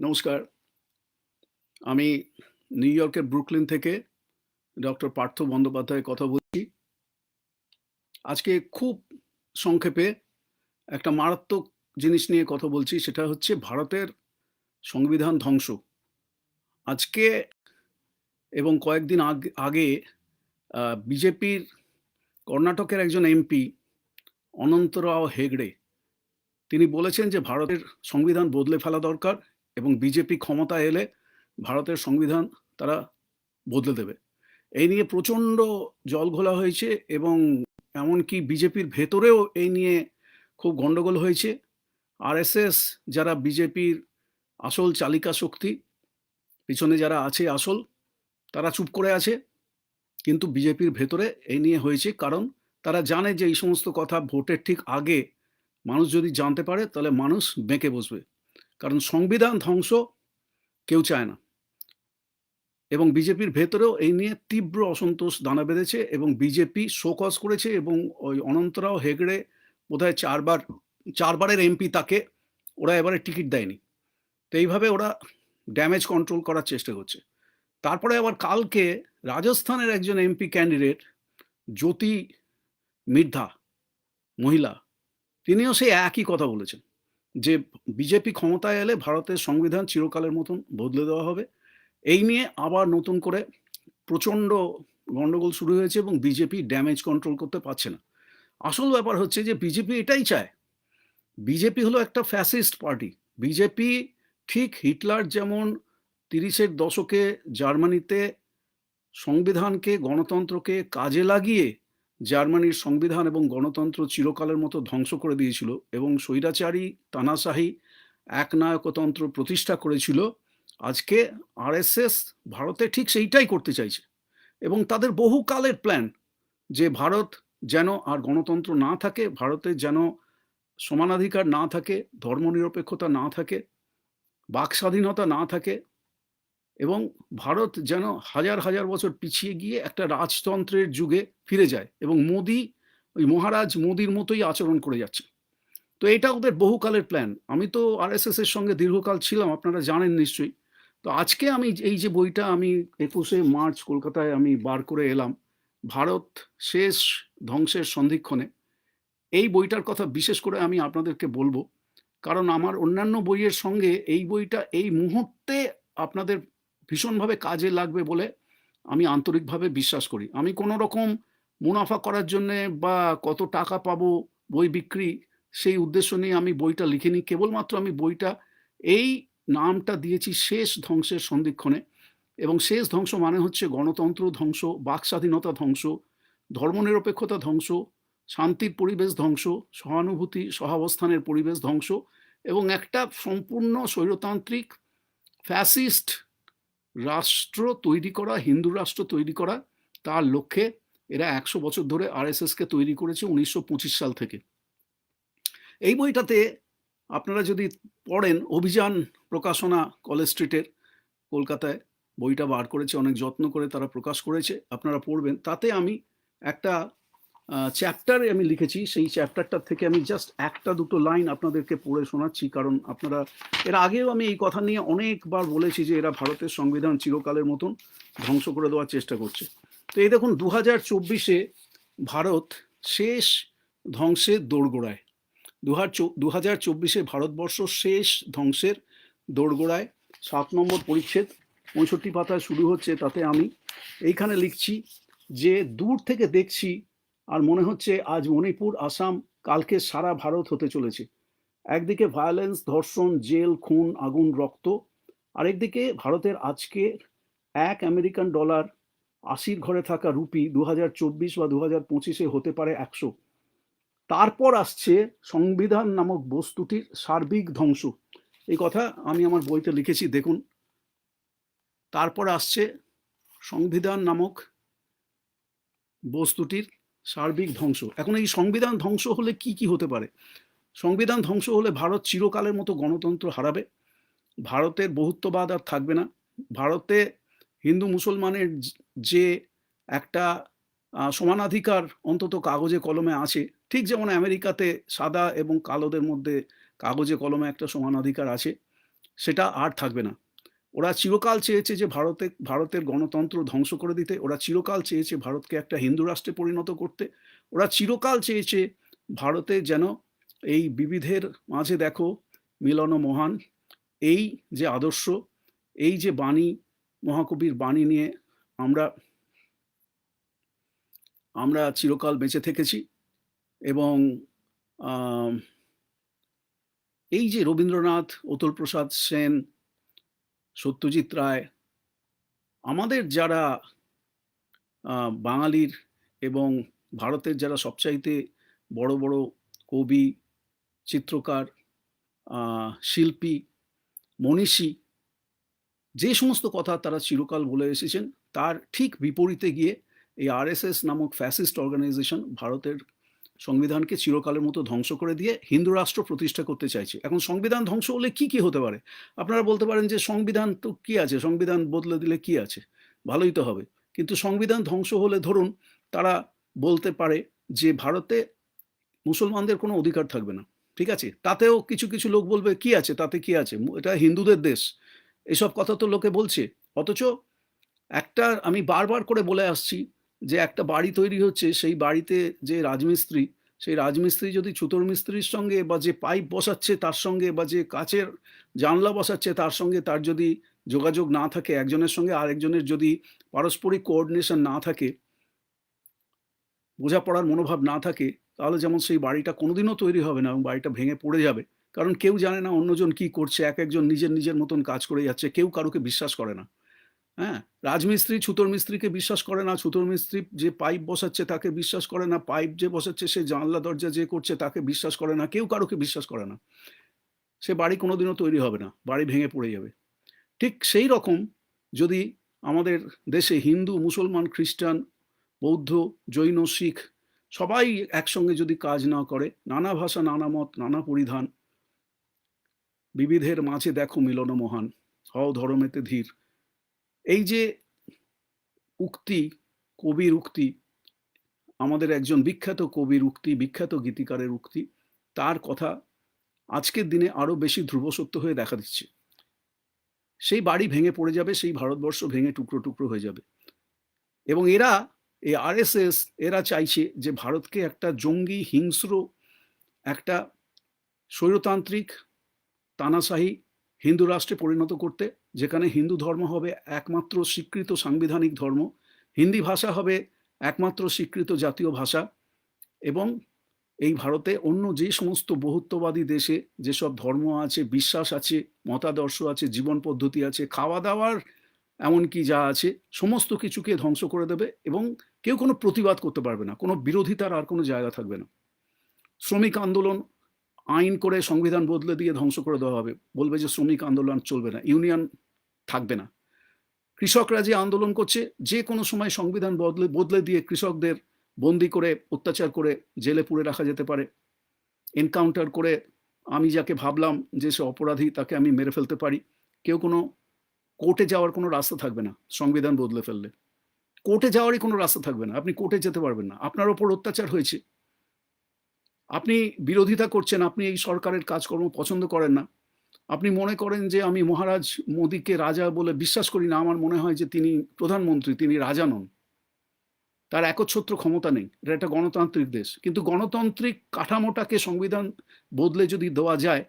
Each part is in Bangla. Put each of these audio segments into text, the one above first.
নমস্কার। আমি নিউ ইয়র্কের ব্রুকলিন থেকে ডক্টর পার্থ বন্দ্যোপাধ্যায় কথা বলছি। আজকে খুব সংক্ষেপে একটা মারাত্মক জিনিস নিয়ে কথা বলছি, সেটা হচ্ছে ভারতের সংবিধান ধ্বংস। আজকে এবং কয়েকদিন আগ- বিজেপির কর্ণাটকের একজন এমপি অনন্তরাও হেগড়ে, তিনি বলেছেন যে ভারতের সংবিধান বদলে ফেলা দরকার। এবং বিজেপি ক্ষমতা এলে ভারতের সংবিধান তারা বদলে দেবে। এই নিয়ে প্রচণ্ড জল ঘোলা হয়েছে এবং এমনকি বিজেপির ভেতরেও এই নিয়ে খুব গন্ডগোল হয়েছে। আরএসএস যারা বিজেপির আসল চালিকা শক্তি, পিছনে যারা আছে আসল, তারা চুপ করে আছে। কিন্তু বিজেপির ভেতরে এই নিয়ে হয়েছে কারণ তারা জানে যে এই সমস্ত কথা ভোটের ঠিক আগে মানুষ যদি জানতে পারে তাহলে মানুষ বেঁকে বসবে। কারণ সংবিধান ধ্বংস কেউ চায় না। এবং বিজেপির ভেতরেও এই নিয়ে তীব্র অসন্তোষ দানা বেঁধেছে এবং বিজেপি শোকজ করেছে এবং ওই অনন্তরাও হেগড়ে বোধহয় চারবার, চারবারের এমপি তাকে ওরা এবারে টিকিট দেয়নি। তো এইভাবে ওরা ড্যামেজ কন্ট্রোল করার চেষ্টা করছে। তারপরে আবার কালকে রাজস্থানের একজন এমপি ক্যান্ডিডেট জ্যোতি মির্ধা, মহিলা, তিনিও সেই একই কথা বলেছেন। যে বিজেপি ক্ষমতায় এলে ভারতের সংবিধান চিরকালের মতন বদলে দেওয়া হবে। এই নিয়ে আবার নতুন করে প্রচণ্ড গন্ডগোল শুরু হয়েছে এবং বিজেপি ড্যামেজ কন্ট্রোল করতে পারছে না। আসল ব্যাপার হচ্ছে যে বিজেপি এটাই চায়। বিজেপি হলো একটা ফ্যাসিস্ট পার্টি বিজেপি ঠিক হিটলার যেমন তিরিশের দশকে জার্মানিতে সংবিধানকে, গণতন্ত্রকে কাজে লাগিয়ে জার্মানির সংবিধান এবং গণতন্ত্র চিরকালের মতো ধ্বংস করে দিয়েছিল এবং স্বৈরাচারী তানাশাহী একনায়কতন্ত্র প্রতিষ্ঠা করেছিল। আজকে আরএসএস ভারতে ঠিক সেইটাই করতে চাইছে এবং তাদের বহুকালের প্ল্যান যে ভারত যেন আর গণতন্ত্র না থাকে, ভারতে যেন সমানাধিকার না থাকে, ধর্মনিরপেক্ষতা না থাকে বাক স্বাধীনতা না থাকে এবং ভারত যেন হাজার হাজার বছর পিছিয়ে গিয়ে একটা রাজতন্ত্রের যুগে ফিরে যায় এবং মোদি, ওই মহারাজ মোদির মতোই আচরণ করে যাচ্ছে। তো এটা ওদের বহুকালের প্ল্যান আমি তো আরএসএস এর সঙ্গে দীর্ঘকাল ছিলাম, আপনারা জানেন নিশ্চয়ই। তো আজকে আমি এই যে বইটা আমি একুশে মার্চ কলকাতায় আমি বার করে এলাম, ভারত শেষ ধ্বংসের সন্ধিক্ষণে, এই বইটার কথা বিশেষ করে আমি আপনাদেরকে বলব। কারণ আমার অন্যান্য বইয়ের সঙ্গে এই বইটা এই মুহূর্তে আপনাদের ভীষণভাবে কাজে লাগবে বলে আমি আন্তরিকভাবে বিশ্বাস করি। আমি কোনো রকম মুনাফা করার জন্যে বা কত টাকা পাবো বই বিক্রি সেই উদ্দেশ্য নিয়ে আমি বইটা লিখিনি। কেবলমাত্র আমি বইটা, এই নামটা দিয়েছি শেষ ধ্বংসের সন্ধিক্ষণে। এবং শেষ ধ্বংস মানে হচ্ছে গণতন্ত্র ধ্বংস বাক স্বাধীনতা ধ্বংস, ধর্মনিরপেক্ষতা ধ্বংস, শান্তির পরিবেশ ধ্বংস, সহানুভূতি, সহাবস্থানের পরিবেশ ধ্বংস এবং একটা সম্পূর্ণ স্বৈরতান্ত্রিক ফ্যাসিস্ট রাষ্ট্র তৈরি করা, হিন্দু রাষ্ট্র তৈরি করা, তার লক্ষ্যে এরা একশো বছর ধরে আরএসএসকে তৈরি করেছে উনিশশো পঁচিশ সাল থেকে। এই বইটাতে আপনারা যদি পড়েন অভিযান প্রকাশনা কলেজ স্ট্রিটের কলকাতায়, বইটা বার করেছে, অনেক যত্ন করে তারা প্রকাশ করেছে, আপনারা পড়বেন। তাতে আমি একটা চ্যাপ্টারে আমি লিখেছি, সেই চ্যাপ্টারটার থেকে আমি জাস্ট একটা দুটো লাইন আপনাদেরকে পড়ে শোনাচ্ছি, কারণ আপনারা, এর আগেও আমি এই কথা নিয়ে অনেকবার বলেছি যে এরা ভারতের সংবিধান চিরকালের মতন ধ্বংস করে দেওয়ার চেষ্টা করছে। তো এই দেখুন দু হাজার চব্বিশে ভারত শেষ ধ্বংসের দোরগোড়ায়। দু হাজার চব্বিশে ভারতবর্ষ শেষ ধ্বংসের দোরগোড়ায়। সাত নম্বর পরিচ্ছেদ, পঁয়ষট্টি পাতায় শুরু হচ্ছে তাতে আমি। এইখানে লিখছি যে, দূর থেকে দেখছি আর মনে হচ্ছে আজ মণিপুর, আসাম কালকে সারা ভারত হতে চলেছে। একদিকে ভায়োলেন্স ধর্ষণ, জেল, খুন, আগুন, রক্ত, আরেকদিকে ভারতের আজকে এক আমেরিকান ডলার আশির ঘরে থাকা রুপি দু হাজার চব্বিশ বা দু হাজার পঁচিশে হতে পারে একশো। তারপর আসছে সংবিধান নামক বস্তুটির সার্বিক ধ্বংস। এই কথা আমি আমার বইতে লিখেছি, দেখুন। তারপর আসছে সংবিধান নামক বস্তুটির সার্বিক ধ্বংস। এখন এই সংবিধান ধ্বংস হলে কি কি হতে পারে? সংবিধান ধ্বংস হলে ভারত চিরকালের মতো গণতন্ত্র হারাবে। ভারতের বহুত্ববাদ আর থাকবে না। ভারতে হিন্দু মুসলমানের যে একটা সমানাধিকার অন্তত কাগজে কলমে আছে, ঠিক যেমন আমেরিকাতে সাদা এবং কালোদের মধ্যে কাগজে কলমে একটা সমানাধিকার আছে, সেটা আর থাকবে না। ওরা চিরকাল চেয়েছে যে ভারতে, ভারতের গণতন্ত্র ধ্বংস করে দিতে। ওরা চিরকাল চেয়েছে ভারতকে একটা হিন্দু রাষ্ট্রে পরিণত করতে। ওরা চিরকাল চেয়েছে ভারতে যেন এই বিবিধের মাঝে দেখো, মিলন মহান। এই যে আদর্শ, এই যে বাণী, মহাকবির বাণী নিয়ে আমরা আমরা চিরকাল বেঁচে থেকেছি এবং এই যে রবীন্দ্রনাথ অতুল প্রসাদ সেন সত্যজিৎ রায়, আমাদের যারা বাঙালির এবং ভারতের যারা সবচাইতে বড় বড় কবি, চিত্রকার শিল্পী, মনীষী, যে সমস্ত কথা তারা চিরকাল বলে এসেছেন, তার ঠিক বিপরীতে গিয়ে এই আরএসএস নামক ফ্যাসিস্ট অর্গানাইজেশন ভারতের সংবিধানকে চিরকালের মতো ধ্বংস করে দিয়ে হিন্দু রাষ্ট্র প্রতিষ্ঠা করতে চাইছে। এখন সংবিধান ধ্বংস হলে কি কি হতে পারে? আপনারা বলতে পারেন যে সংবিধান তো কি আছে? সংবিধান বদলে দিলে কি আছে? ভালোই তো হবে। কিন্তু সংবিধান ধ্বংস হলে ধরুন তারা বলতে পারে যে ভারতে মুসলমানদের কোনো অধিকার থাকবে না। ঠিক আছে? তাতেও কিছু কিছু লোক বলবে, কি আছে? তাতে কি আছে? এটা হিন্দুদের দেশ। এসব কথা তো লোকে বলছে। অথচ একটা আমি বারবার করে বলে আসছি যে একটা বাড়ি তৈরি হচ্ছে, সেই বাড়িতে যে রাজমিস্ত্রি, সেই রাজমিস্ত্রি যদি ছুতোর মিস্ত্রির সঙ্গে বা যে পাইপ বসাচ্ছে তার সঙ্গে বা যে কাচের জানলা বসাচ্ছে তার সঙ্গে তার যদি যোগাযোগ না থাকে, একজনের সঙ্গে আরেকজনের যদি পারস্পরিক কোঅর্ডিনেশন না থাকে, বোঝাপড়ার মনোভাব না থাকে, তাহলে যেমন সেই বাড়িটা কোনোদিনও তৈরি হবে না এবং বাড়িটা ভেঙে পড়ে যাবে। কারণ কেউ জানে না অন্যজন কি করছে, এক একজন নিজের নিজের মতন কাজ করে যাচ্ছে, কেউ কারোকে বিশ্বাস করে না। হ্যাঁ রাজমিস্ত্রি ছুতোর মিস্ত্রিকে বিশ্বাস করে না, ছুতোর মিস্ত্রি যে পাইপ বসাচ্ছে তাকে বিশ্বাস করে না, পাইপ যে বসাচ্ছে, সে জানলা, দরজা যে করছে তাকে বিশ্বাস করে না, কেউ কারোকে বিশ্বাস করে না। সে বাড়ি কোনোদিনও তৈরি হবে না, বাড়ি ভেঙে পড়ে যাবে। ঠিক সেই রকম যদি আমাদের দেশে হিন্দু, মুসলমান, খ্রিস্টান, বৌদ্ধ, জৈন, শিখ সবাই একসঙ্গে যদি কাজ না করে, নানা ভাষা, নানা মত, নানা পরিধান, বিবিধের মাঝে দেখো মিলন মহান, হও ধর্মেতে ধীর এই যে উক্তি, কবির উক্তি, আমাদের একজন বিখ্যাত কবির উক্তি, বিখ্যাত গীতিকারের উক্তি, তার কথা আজকের দিনে আরও বেশি ধ্রুবসত্য হয়ে দেখা দিচ্ছে। সেই বাড়ি ভেঙে পড়ে যাবে, সেই ভারতবর্ষ ভেঙে টুকরো টুকরো হয়ে যাবে। এবং এরা, এই আরএসএস, এরা চাইছে যে ভারতকে একটা জঙ্গি, হিংস্র, একটা স্বৈরতান্ত্রিক, তানাশাহী হিন্দু রাষ্ট্রে পরিণত করতে, যেখানে হিন্দু ধর্ম হবে একমাত্র স্বীকৃত সাংবিধানিক ধর্ম, হিন্দি ভাষা হবে একমাত্র স্বীকৃত জাতীয় ভাষা, এবং এই ভারতে অন্য যে সমস্ত বহুত্ববাদী দেশে যেসব ধর্ম আছে, বিশ্বাস আছে, মতাদর্শ আছে, জীবন পদ্ধতি আছে খাওয়া দাওয়ার এমনকি যা আছে, সমস্ত কিছুকে ধ্বংস করে দেবে এবং কেউ কোনো প্রতিবাদ করতে পারবে না, কোনো বিরোধিতার আর কোনো জায়গা থাকবে না। শ্রমিক আন্দোলন আইন করে সংবিধান বদলে দিয়ে ধ্বংস করে দেওয়া হবে। বলবে যে শ্রমিক আন্দোলন চলবে না, ইউনিয়ন থাকবে না। কৃষকরা যে আন্দোলন করছে, যে কোনো সময় সংবিধান বদলে বদলে দিয়ে কৃষকদের বন্দি করে, অত্যাচার করে জেলে পুরে রাখা যেতে পারে। এনকাউন্টার করে আমি যাকে ভাবলাম যে সে অপরাধী, তাকে আমি মেরে ফেলতে পারি। কেউ কোনো কোর্টে যাওয়ার কোনো রাস্তা থাকবে না সংবিধান বদলে ফেললে। কোর্টে যাওয়ারই কোনো রাস্তা থাকবে না, আপনি কোর্টে যেতে পারবেন না। আপনার ওপর অত্যাচার হয়েছে। আপনি বিরোধিতা করছেন, আপনি এই সরকারের কাজকর্ম পছন্দ করেন না। আপনি মনে করেন যে আমি মহারাজ মোদীকে রাজা বলে বিশ্বাস করি না, আমার মনে হয় যে তিনি প্রধানমন্ত্রী, তিনি রাজা নন। তার একচ্ছত্র ক্ষমতা নেই, এটা একটা গণতান্ত্রিক দেশ। কিন্তু গণতান্ত্রিক কাঠামোটাকে সংবিধান বদলে যদি দেওয়া যায়,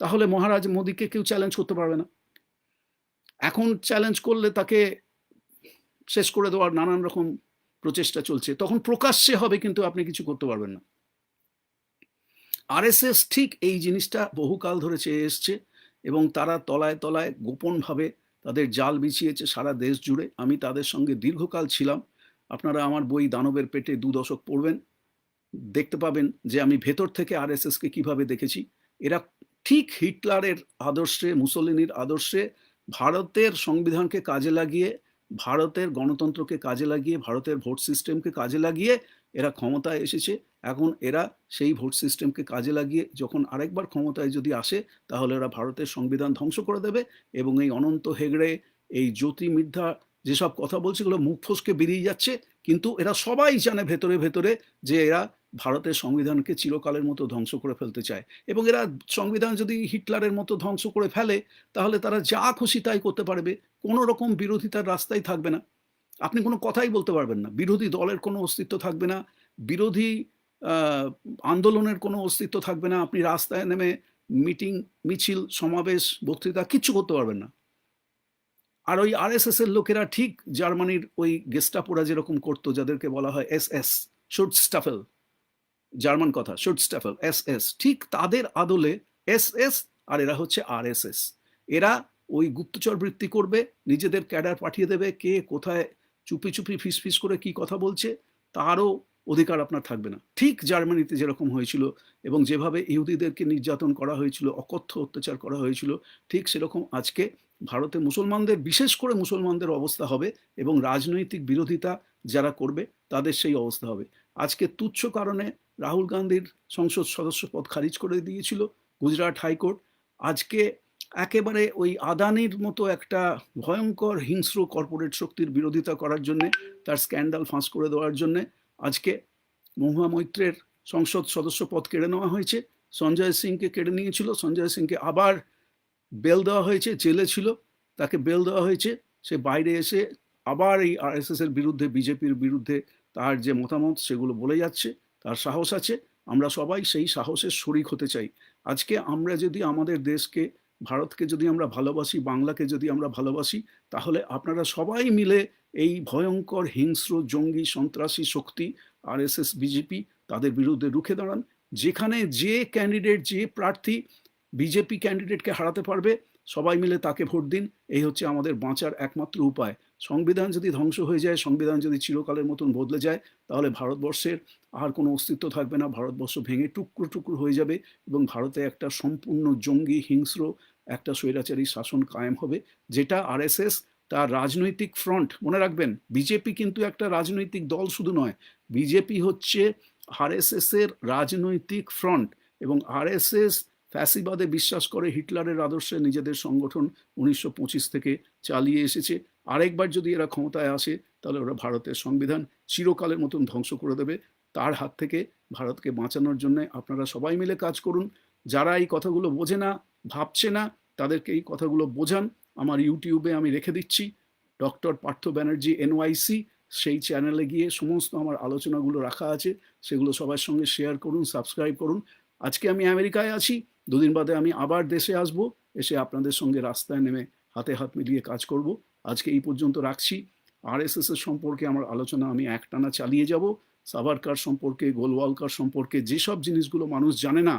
তাহলে মহারাজ মোদীকে কেউ চ্যালেঞ্জ করতে পারবে না। এখন চ্যালেঞ্জ করলে তাকে শেষ করে দেওয়ার নানান রকম প্রচেষ্টা চলছে। তখন প্রকাশ্যে হবে, কিন্তু আপনি কিছু করতে পারবেন না। আরএসএস ঠিক এই জিনিসটা বহুকাল ধরে চেয়ে এসছে এবং তারা তলায় তলায় গোপনভাবে তাদের জাল বিছিয়েছে সারা দেশ জুড়ে। আমি তাদের সঙ্গে দীর্ঘকাল ছিলাম। আপনারা আমার বই দানবের পেটে দু দশক পড়বেন। দেখতে পাবেন যে আমি ভেতর থেকে আরএসএসকে কীভাবে দেখেছি। এরা ঠিক হিটলারের আদর্শে, মুসলিনীর আদর্শে ভারতের সংবিধানকে কাজে লাগিয়ে, ভারতের গণতন্ত্রকে কাজে লাগিয়ে, ভারতের ভোট সিস্টেমকে কাজে লাগিয়ে এরা ক্ষমতায় এসেছে। এখন এরা সেই ভোট সিস্টেমকে কাজে লাগিয়ে যখন আরেকবার ক্ষমতায় যদি আসে, তাহলে এরা ভারতের সংবিধান ধ্বংস করে দেবে এবং এই অনন্ত হেগড়ে, এই জ্যোতি মিথ্যা যেসব কথা বলছে, এগুলো মুখ ফসকে বেরিয়ে যাচ্ছে। কিন্তু এরা সবাই জানে ভেতরে ভেতরে যে এরা ভারতের সংবিধানকে চিরকালের মতো ধ্বংস করে ফেলতে চায়। এবং এরা সংবিধান যদি হিটলারের মতো ধ্বংস করে ফেলে, তাহলে তারা যা খুশি তাই করতে পারবে। কোনো রকম বিরোধিতার রাস্তায় থাকবে না। আপনি কোনো কথাই বলতে পারবেন না। বিরোধী দলের কোনো অস্তিত্ব থাকবে না। বিরোধী আন্দোলনের কোনো অস্তিত্ব থাকবে না। আপনি রাস্তায় নেমে মিটিং, মিছিল, সমাবেশ, বক্তৃতা কিচ্ছু করতে পারবেন না। আর ওই আরএসএস এর লোকেরা ঠিক জার্মানির ওই গেস্টাপোরা যেরকম করতো, যাদেরকে বলা হয় S S Schutzstaffel German কথা শুট স্টাফেল এস এস, ঠিক তাদের আদলে এস এস আর এরা হচ্ছে আর এস এস এরা ওই গুপ্তচর বৃত্তি করবে, নিজেদের ক্যাডার পাঠিয়ে দেবে, কে কোথায় চুপি চুপি ফিস ফিস করে কি কথা বলছে, তারও অধিকার আপনার থাকবে না। ঠিক জার্মানিতে যেরকম হয়েছিল এবং যেভাবে ইহুদিদেরকে নির্যাতন করা হয়েছিল, অকথ্য অত্যাচার করা হয়েছিল, ঠিক সেরকম আজকে ভারতে মুসলমানদের, বিশেষ করে মুসলমানদের অবস্থা হবে এবং রাজনৈতিক বিরোধিতা যারা করবে তাদের সেই অবস্থা হবে। আজকে তুচ্ছ কারণে রাহুল গান্ধীর সংসদ সদস্য পদ খারিজ করে দিয়েছিল গুজরাট হাইকোর্ট। আজকে একেবারে ওই আদানির মতো একটা ভয়ঙ্কর হিংস্র কর্পোরেট শক্তির বিরোধিতা করার জন্যে, তার স্ক্যান্ডাল ফাঁস করে দেওয়ার জন্য আজকে মহুয়া মৈত্রের সংসদ সদস্য পদ কেড়ে নেওয়া হয়েছে। সঞ্জয় সিংকে কেড়ে নিয়েছিল। সঞ্জয় সিংকে আবার বেল দেওয়া হয়েছে, জেলে ছিল। তাকে বেল দেওয়া হয়েছে। সে বাইরে এসে আবার এই আরএসএস এর বিরুদ্ধে, বিজেপির বিরুদ্ধে তার যে মতামত, সেগুলো বলে যাচ্ছে। তার সাহস আছে। আমরা সবাই সেই সাহসের শরিক হতে চাই। আজকে আমরা যদি আমাদের দেশকে ভারতকে যদি আমরা ভালোবাসি, বাংলাকে যদি আমরা ভালোবাসি, তাহলে আপনারা সবাই মিলে এই ভয়ঙ্কর হিংস্র, জঙ্গি, সন্ত্রাসী শক্তি, আরএসএস, বিজেপি তাদের বিরুদ্ধে রুখে দাঁড়ান। যেখানে যে ক্যান্ডিডেট যে প্রার্থী বিজেপি ক্যান্ডিডেটকে হারাতে পারবে, সবাই মিলে তাকে ভোট দিন। এই হচ্ছে আমাদের বাঁচার একমাত্র উপায়। সংবিধান যদি ধ্বংস হয়ে যায়, সংবিধান যদি চিরকালের মতন বদলে যায়, তাহলে ভারতবর্ষের আর কোনো অস্তিত্ব থাকবে না। ভারতবর্ষ ভেঙে টুকরো টুকরো হয়ে যাবে এবং ভারতে একটা সম্পূর্ণ জঙ্গি, হিংস্র একটা স্বৈরাচারী শাসন কায়েম হবে, যেটা আরএসএস তার রাজনৈতিক ফ্রন্ট, মনে রাখবেন, বিজেপি কিন্তু একটা রাজনৈতিক দল শুধু নয়, বিজেপি হচ্ছে আরএসএস এর রাজনৈতিক ফ্রন্ট এবং আরএসএস ফ্যাসিবাদে বিশ্বাস করে হিটলারের আদর্শে নিজেদের সংগঠন উনিশশো পঁচিশ থেকে চালিয়ে এসেছে। আরেকবার যদি এরা ক্ষমতায় আসে, তাহলে ওরা ভারতের সংবিধান চিরকালের মতন ধ্বংস করে দেবে। তার হাত থেকে ভারতকে বাঁচানোর জন্য আপনারা সবাই মিলে কাজ করুন। যারা এই কথাগুলো বোঝে না ভাবছে না, তাদেরকে এই কথাগুলো বোঝান। আমার ইউটিউবে আমি রেখে দিচ্ছি। ডক্টর পার্থ ব্যানার্জি, এনওয়াইসি, সেই চ্যানেলে গিয়ে সমস্ত আমার আলোচনাগুলো রাখা আছে। সেগুলো সবার সঙ্গে শেয়ার করুন, সাবস্ক্রাইব করুন। আজকে আমি আমেরিকায় আছি। দুদিন বাদে আমি আবার দেশে আসব। এসে আপনাদের সঙ্গে রাস্তায় নেমে হাতে হাত মিলিয়ে কাজ করব। আজকে এই পর্যন্ত রাখছি। আরএসএস এর সম্পর্কে আমার আলোচনা আমি একটানা চালিয়ে যাব। সাভারকার সম্পর্কে, গোলওয়ালকার সম্পর্কে যেসব জিনিসগুলো মানুষ জানে না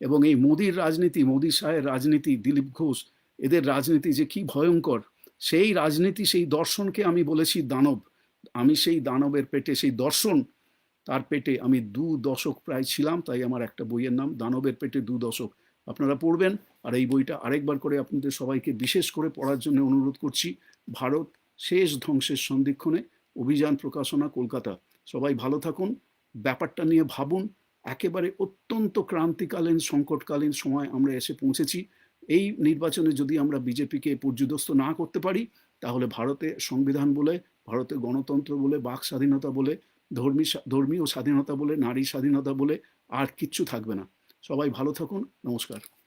এবং এই মোদির রাজনীতি, মোদি শাহের রাজনীতি, দিলীপ ঘোষ, এদের রাজনীতি যে কি ভয়ঙ্কর, সেই রাজনীতি, সেই দর্শনকে আমি বলেছি দানব। আমি সেই দানবের পেটে, সেই দর্শন, তার পেটে আমি দু দশক প্রায় ছিলাম, তাই আমার একটা বইয়ের নাম, দানবের পেটে দু দশক। আপনারা পড়বেন, আর এই বইটা আরেকবার করে আপনাদের সবাইকে বিশেষ করে পড়ার জন্য অনুরোধ করছি, ভারত শেষ ধ্বংসের সন্ধিক্ষণে অভিযান প্রকাশনা কলকাতা। সবাই ভালো থাকুন, ব্যাপারটা নিয়ে ভাবুন একেবারে অত্যন্ত ক্রান্তিকালীন, সংকটকালীন সময় আমরা এসে পৌঁছেছি। এই নির্বাচনে যদি আমরা বিজেপিকে পর্যুদস্ত না করতে পারি, তাহলে ভারতে সংবিধান বলে ভারতে গণতন্ত্র বলে, বাক স্বাধীনতা বলে, ধর্মী ধর্মীয় স্বাধীনতা বলে, নারী স্বাধীনতা বলে আর কিচ্ছু থাকবে না। সবাই ভালো থাকুন। নমস্কার।